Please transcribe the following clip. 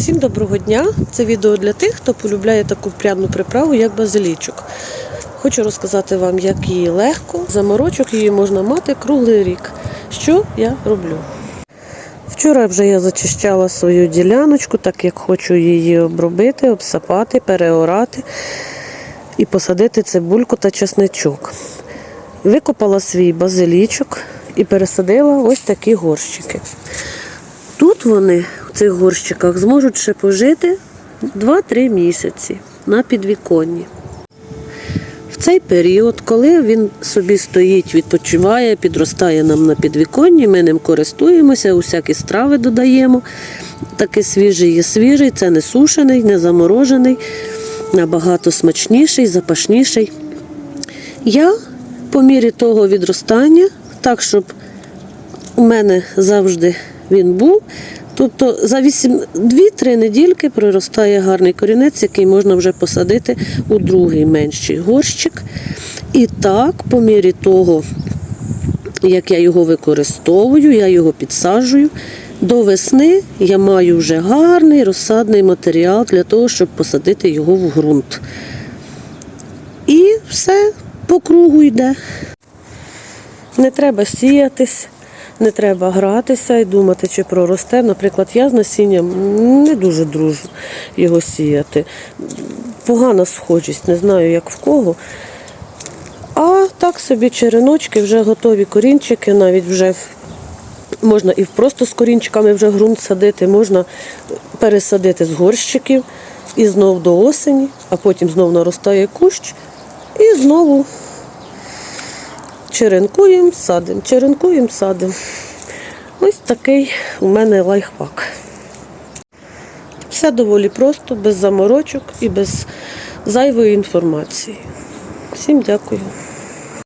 Всім доброго дня! Це відео для тих, хто полюбляє таку пряну приправу, як базилічок. Хочу розказати вам, як її легко. Заморочок її можна мати круглий рік. Що я роблю? Вчора вже я зачищала свою діляночку, так як хочу її обробити, обсапати, переорати і посадити цибульку та чесничок. Викопала свій базилічок і пересадила ось такі горщики. Тут вони в цих горщиках зможуть ще пожити 2-3 місяці на підвіконні. В цей період, коли він собі стоїть, відпочиває, підростає нам на підвіконні, ми ним користуємося, усякі страви додаємо. Такий свіжий є свіжий, це не сушений, не заморожений, набагато смачніший, запашніший. Я по мірі того відростання, так, щоб у мене завжди він був. Тобто за 2-3 недільки проростає гарний корінець, який можна вже посадити у другий менший горщик. І так, по мірі того, як я його використовую, я його підсаджую. До весни я маю вже гарний розсадний матеріал для того, щоб посадити його в ґрунт. І все по кругу йде. Не треба сіятись, не треба гратися і думати, чи проросте. Наприклад, я з насінням не дуже дружу його сіяти. Погана схожість, не знаю, як в кого. А так собі череночки, вже готові корінчики, навіть вже можна і просто з корінчиками вже ґрунт садити, можна пересадити з горщиків і знов до осені, а потім знов наростає кущ і знову черенкуємо, садимо, черенкуємо, садимо. Ось такий у мене лайфхак. Все доволі просто, без заморочок і без зайвої інформації. Всім дякую.